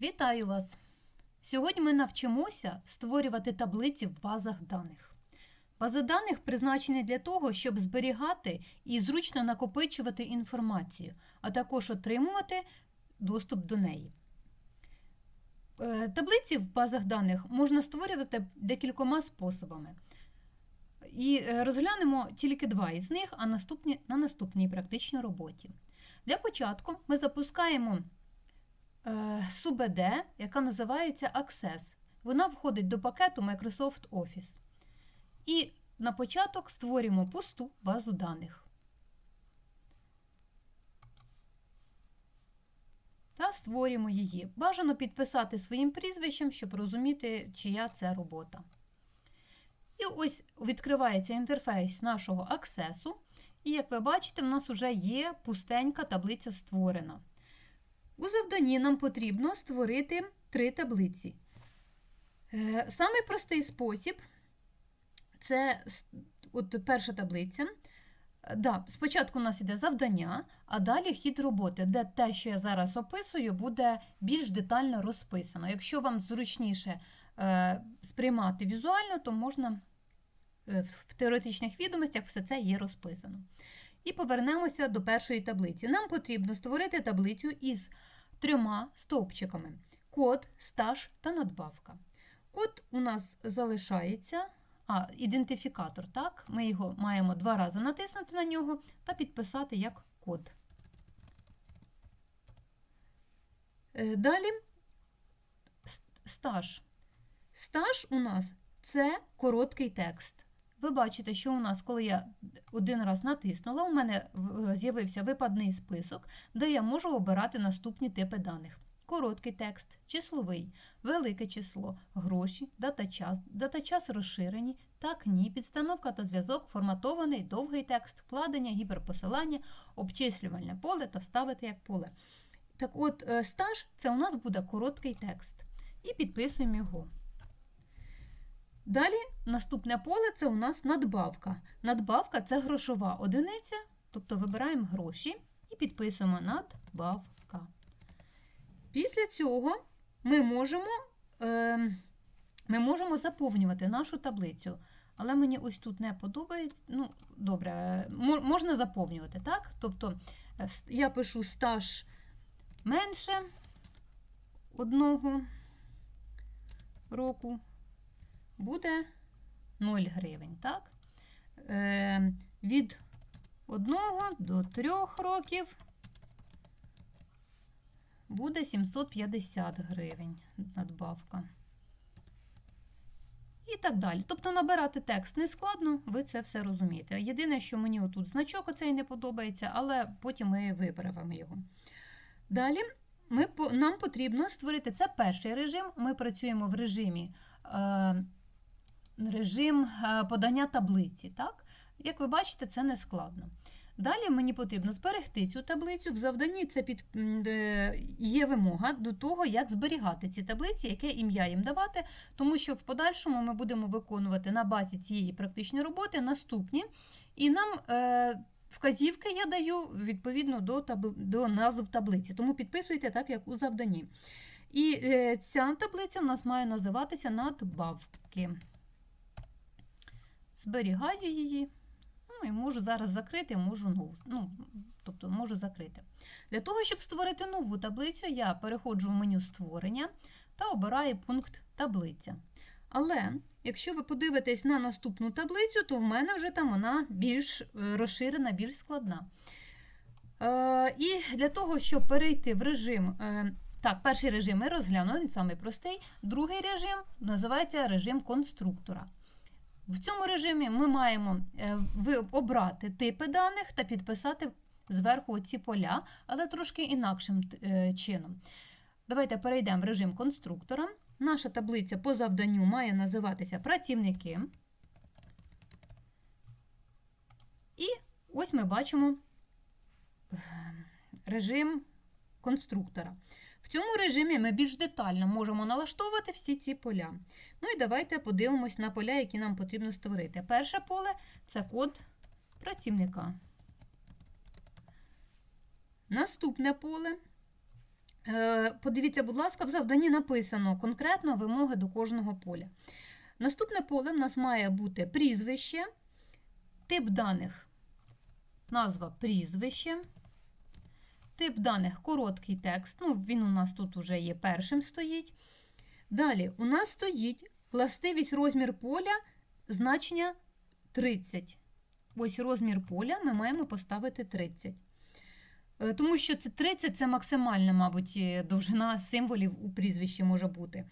Вітаю вас! Сьогодні ми навчимося створювати таблиці в базах даних. Бази даних призначені для того, щоб зберігати і зручно накопичувати інформацію, а також отримувати доступ до неї. Е, Таблиці в базах даних можна створювати декількома способами. І е, розглянемо тільки два із них, а наступні на наступній практичній роботі. Для початку ми запускаємо СУБД, яка називається Access. Вона входить до пакету Microsoft Office. І на початок створюємо пусту базу даних. Та створюємо її. Бажано підписати своїм прізвищем, щоб розуміти, чия це робота. І ось відкривається інтерфейс нашого аксесу. І, як ви бачите, в нас вже є пустенька таблиця створена. У завданні нам потрібно створити три таблиці. Е, Самий простий спосіб це от перша таблиця. Да, Спочатку у нас іде завдання, а далі хід роботи, де те, що я зараз описую, буде більш детально розписано. Якщо вам зручніше е, сприймати візуально, то можна е, в теоретичних відомостях все це є розписано. І повернемося до першої таблиці. Нам потрібно створити таблицю із трьома стовпчиками: код, стаж та надбавка. Код у нас залишається. А, ідентифікатор, так? Ми його маємо два рази натиснути на нього та підписати як код. Е, Далі стаж. Стаж у нас це короткий текст. Ви бачите, що у нас, коли я один раз натиснула, у мене з'явився випадний список, де я можу обирати наступні типи даних. Короткий текст, числовий, велике число, гроші, дата час, дата час розширені, так, ні, підстановка та зв'язок, форматований, довгий текст, вкладення, гіперпосилання, обчислювальне поле та вставити як поле. Так от, стаж це у нас буде короткий текст. І підписуємо його. Далі наступне поле це у нас надбавка. Надбавка це грошова одиниця, тобто вибираємо гроші і підписуємо надбавка. Після цього ми можемо е, ми можемо заповнювати нашу таблицю. Але мені ось тут не подобається. Ну, добре, можна заповнювати, так? Тобто я пишу стаж менше одного року буде 0 гривень. так? Е, Від 1 до 3 років буде 750 гривень надбавка. І так далі. Тобто набирати текст не складно, ви це все розумієте. Єдине, що мені отут значок оцей не подобається, але потім ми виправимо його. Далі ми, нам потрібно створити це перший режим. Ми працюємо в режимі е, режим е, подання таблиці. Так? Як ви бачите, це не складно. Далі мені потрібно зберегти цю таблицю. В завданні це під, є вимога до того, як зберігати ці таблиці, яке ім'я їм давати, тому що в подальшому ми будемо виконувати на базі цієї практичної роботи наступні. І нам е, вказівки я даю відповідно до, таб... до назв таблиці. Тому підписуйте так, як у завданні. І е, ця таблиця в нас має називатися надбавки. Зберігаю її. Ну, і можу зараз закрити, можу нову. Ну, тобто можу закрити. Для того, щоб створити нову таблицю, я переходжу в меню створення та обираю пункт таблиця. Але, якщо ви подивитесь на наступну таблицю, то в мене вже там вона більш е, розширена, більш складна. Е, І для того, щоб перейти в режим. Е, так, перший режим ми розглянули, він самий простий. Другий режим називається режим конструктора. В цьому режимі ми маємо е, обрати типи даних та підписати зверху ці поля, але трошки інакшим е, чином. Давайте перейдемо в режим конструктора. Наша таблиця по завданню має називатися працівники. І ось ми бачимо е, режим конструктора. В цьому режимі ми більш детально можемо налаштовувати всі ці поля. Ну і давайте подивимось на поля, які нам потрібно створити. Перше поле це код працівника. Наступне поле Е, Подивіться, будь ласка, в завданні написано конкретно вимоги до кожного поля. Наступне поле в нас має бути прізвище, тип даних, назва прізвище, тип даних короткий текст. Ну, він у нас тут вже є першим стоїть. Далі у нас стоїть властивість розмір поля, значення 30. Ось розмір поля ми маємо поставити 30. Е, Тому що це 30 це максимальна, мабуть, е, довжина символів у прізвищі може бути.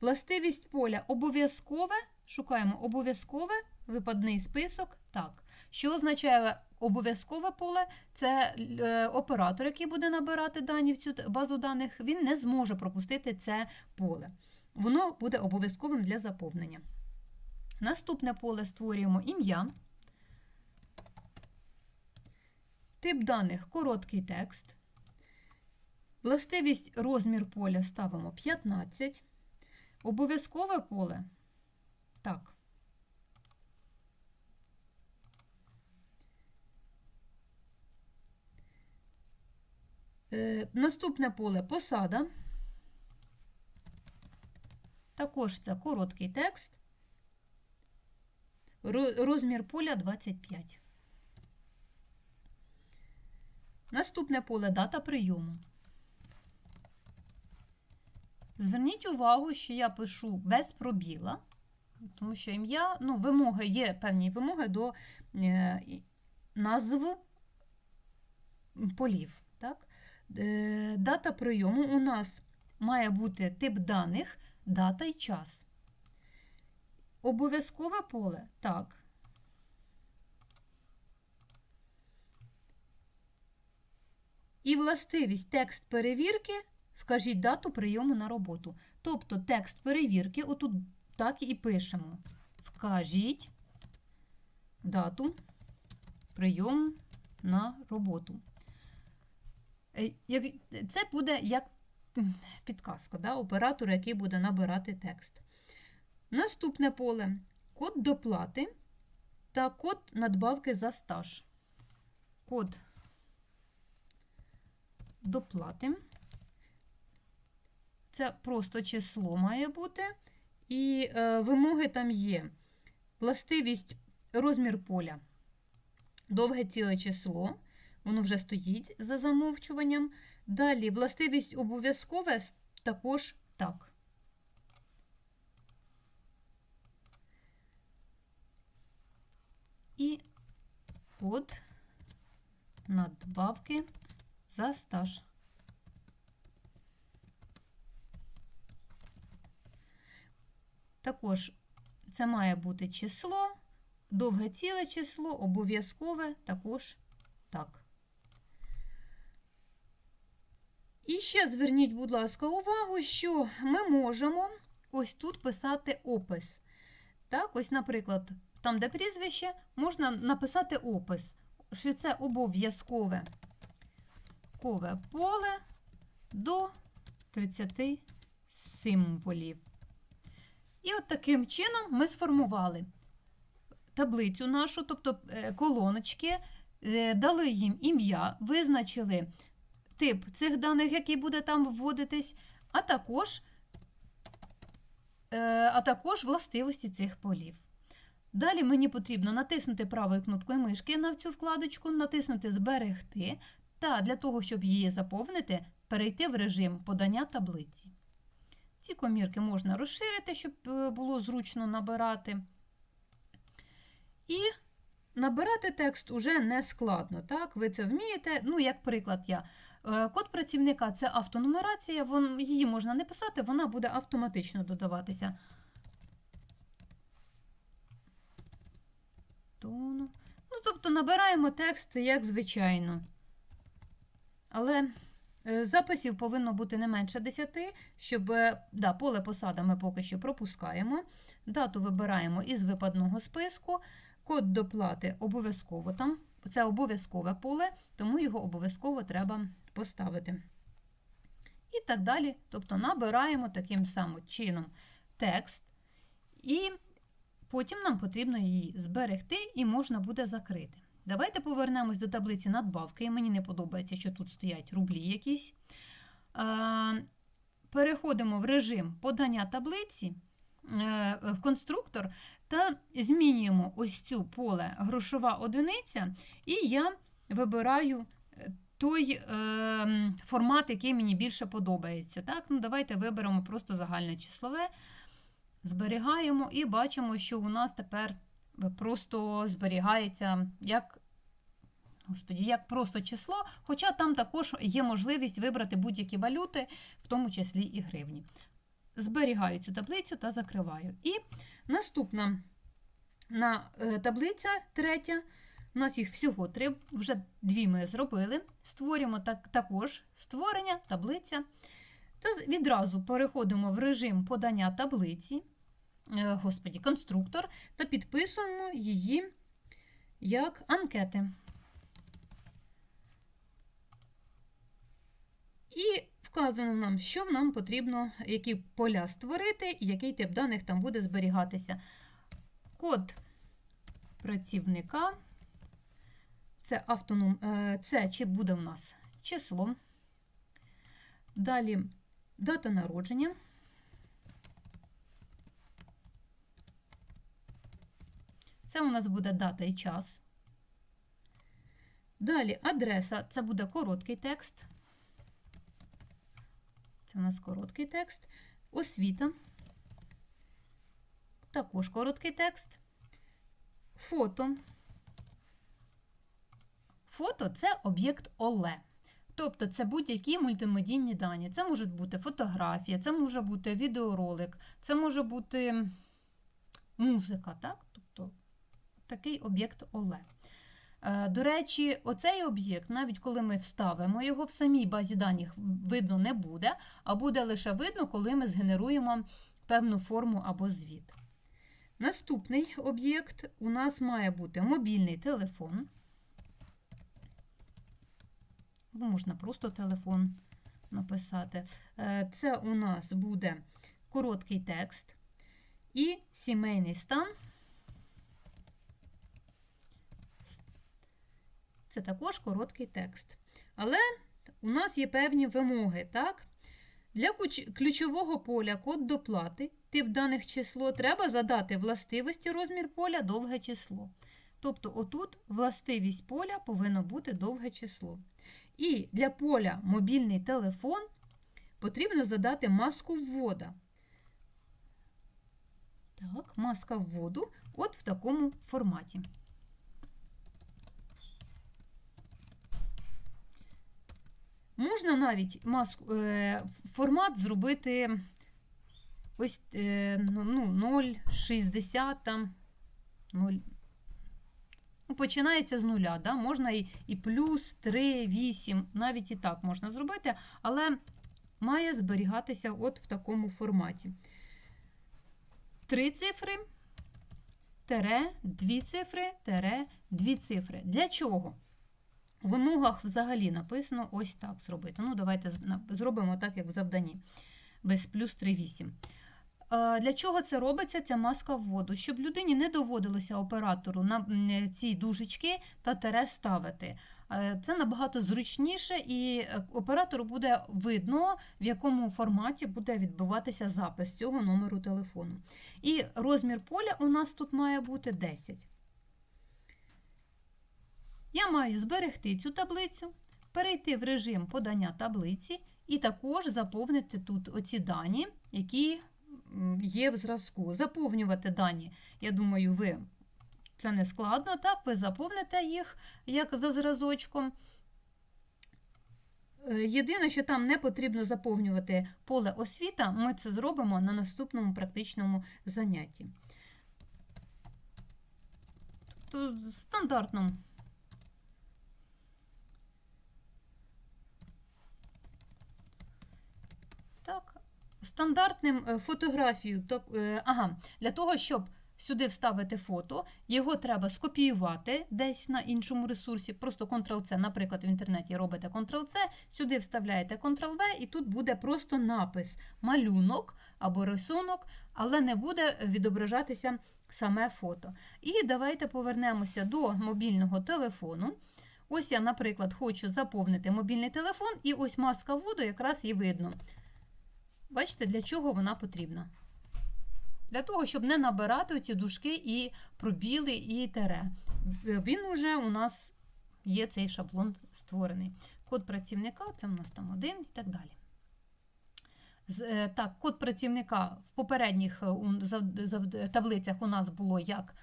Властивість поля обов'язкове. Шукаємо обов'язкове випадний список. Так. Що означає обов'язкове поле? Це е, оператор, який буде набирати дані в цю базу даних, він не зможе пропустити це поле. Воно буде обов'язковим для заповнення. Наступне поле створюємо ім'я. Тип даних короткий текст. Властивість розмір поля ставимо 15. Обов'язкове поле. Так. Наступне поле посада. Також це короткий текст. Розмір поля 25. Наступне поле дата прийому. Зверніть увагу, що я пишу без пробіла, тому що ім'я, ну, вимоги, є певні вимоги до е, назв полів. Е, дата прийому у нас має бути тип даних, дата і час. Обов'язкове поле так. І властивість текст перевірки вкажіть дату прийому на роботу. Тобто текст перевірки, отут так і пишемо. Вкажіть дату прийому на роботу. Е, Це буде як підказка да, оператора, який буде набирати текст. Наступне поле код доплати та код надбавки за стаж. Код доплати. Це просто число має бути. І е, вимоги там є. Властивість розмір поля. Довге ціле число. Воно вже стоїть за замовчуванням. Далі властивість обов'язкове також так. І код надбавки за стаж. Також це має бути число, довге ціле число, обов'язкове також так. І ще зверніть, будь ласка, увагу, що ми можемо ось тут писати опис. Так, ось, наприклад, там, де прізвище, можна написати опис, що це обов'язкове кове поле до 30 символів. І от таким чином ми сформували таблицю нашу, тобто е, колоночки, е, дали їм ім'я, визначили тип цих даних, який буде там вводитись, а також, е, а також властивості цих полів. Далі мені потрібно натиснути правою кнопкою мишки на цю вкладочку, натиснути Зберегти та для того, щоб її заповнити, перейти в режим подання таблиці. Ці комірки можна розширити, щоб е, було зручно набирати. І набирати текст уже не складно. Так? Ви це вмієте. Ну, як приклад, я. Е, Код працівника це автонумерація, вон, її можна не писати, вона буде автоматично додаватися. Ну, тобто набираємо текст як звичайно. Але е, записів повинно бути не менше 10, щоб е, да, поле посада ми поки що пропускаємо. Дату вибираємо із випадного списку. Код доплати обов'язково там. Це обов'язкове поле, тому його обов'язково треба поставити. І так далі. Тобто набираємо таким самим чином текст, і потім нам потрібно її зберегти і можна буде закрити. Давайте повернемось до таблиці надбавки. Мені не подобається, що тут стоять рублі якісь. Е, Переходимо в режим подання таблиці в конструктор та змінюємо ось цю поле грошова одиниця, і я вибираю е, той е, формат, який мені більше подобається. Так? Ну, Давайте виберемо просто загальне числове, зберігаємо і бачимо, що у нас тепер просто зберігається як. Господі, як просто число, хоча там також є можливість вибрати будь-які валюти, в тому числі і гривні. Зберігаю цю таблицю та закриваю. І наступна на е, таблиця третя. У нас їх всього три, вже дві ми зробили. Створюємо так, також створення, таблиця. Та відразу переходимо в режим подання таблиці, е, господі, конструктор, та підписуємо її як анкети. І вказано нам, що нам потрібно, які поля створити і який тип даних там буде зберігатися. Код працівника. Це автоном, е, це чи буде в нас число. Далі дата народження. Це у нас буде дата і час. Далі адреса це буде короткий текст. У нас короткий текст. Освіта. Також короткий текст. Фото. Фото це об'єкт ОЛЕ. Тобто це будь-які мультимедійні дані. Це може бути фотографія, це може бути відеоролик, це може бути музика. так? Тобто такий об'єкт ОЛЕ. Е, До речі, оцей об'єкт, навіть коли ми вставимо його в самій базі даних видно не буде, а буде лише видно, коли ми згенеруємо певну форму або звіт. Наступний об'єкт у нас має бути мобільний телефон. Можна просто телефон написати. Е, Це у нас буде короткий текст і сімейний стан. Це також короткий текст. Але у нас є певні вимоги. так? Для ключового поля код доплати, тип даних число, треба задати властивості розмір поля довге число. Тобто, отут властивість поля повинно бути довге число. І для поля мобільний телефон потрібно задати маску ввода. Так, маска вводу от в такому форматі. Можна навіть маску, е, формат зробити ось е, ну, 0,60 там 0. Ну, Починається з нуля. Да? Можна і, і плюс 3, 8, навіть і так можна зробити, але має зберігатися от в такому форматі. Три цифри, тере, дві цифри, тере, дві цифри. Для чого? У вимогах взагалі написано ось так зробити. Ну, давайте зробимо так, як в завданні. Без плюс 3,8. Для чого це робиться? Ця маска вводу? Щоб людині не доводилося оператору на ці дужечки та тере ставити. Це набагато зручніше, і е, оператору буде видно, в якому форматі буде відбуватися запис цього номеру телефону. І розмір поля у нас тут має бути 10. Я маю зберегти цю таблицю, перейти в режим подання таблиці і також заповнити тут оці дані, які є в зразку. Заповнювати дані, я думаю, ви це не складно, так, ви заповните їх як за зразочком. Е, єдине, що там не потрібно заповнювати поле освіта, ми це зробимо на наступному практичному занятті. Тобто, в стандартному Стандартним е, фотографію, то, е, ага, для того, щоб сюди вставити фото, його треба скопіювати десь на іншому ресурсі. Просто Ctrl-C, наприклад, в інтернеті робите Ctrl-C, сюди вставляєте Ctrl-V, і тут буде просто напис малюнок або рисунок, але не буде відображатися саме фото. І давайте повернемося до мобільного телефону. Ось я, наприклад, хочу заповнити мобільний телефон, і ось маска вводу якраз і видно. Бачите, для чого вона потрібна? Для того, щоб не набирати ці дужки і пробіли, і тере. Він уже у нас є цей шаблон створений. Код працівника це у нас там один і так далі. Е, Так, код працівника в попередніх е, таблицях у нас було як,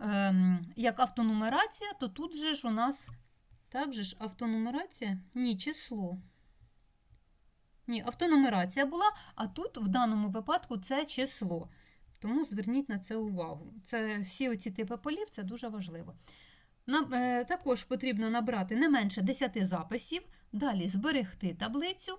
ем, як автонумерація, то тут же ж у нас так же ж автонумерація? Ні, число. Ні, автонумерація була, а тут в даному випадку це число. Тому зверніть на це увагу. Це всі оці типи полів це дуже важливо. Нам, е, також потрібно набрати не менше 10 записів, далі зберегти таблицю.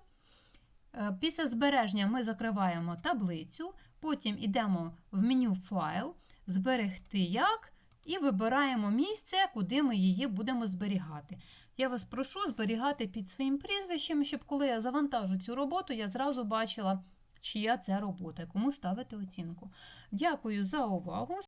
Е, Після збереження ми закриваємо таблицю, потім йдемо в меню Файл, зберегти як і вибираємо місце, куди ми її будемо зберігати. Я вас прошу зберігати під своїм прізвищем, щоб коли я завантажу цю роботу, я зразу бачила, чия це робота, кому ставити оцінку. Дякую за увагу.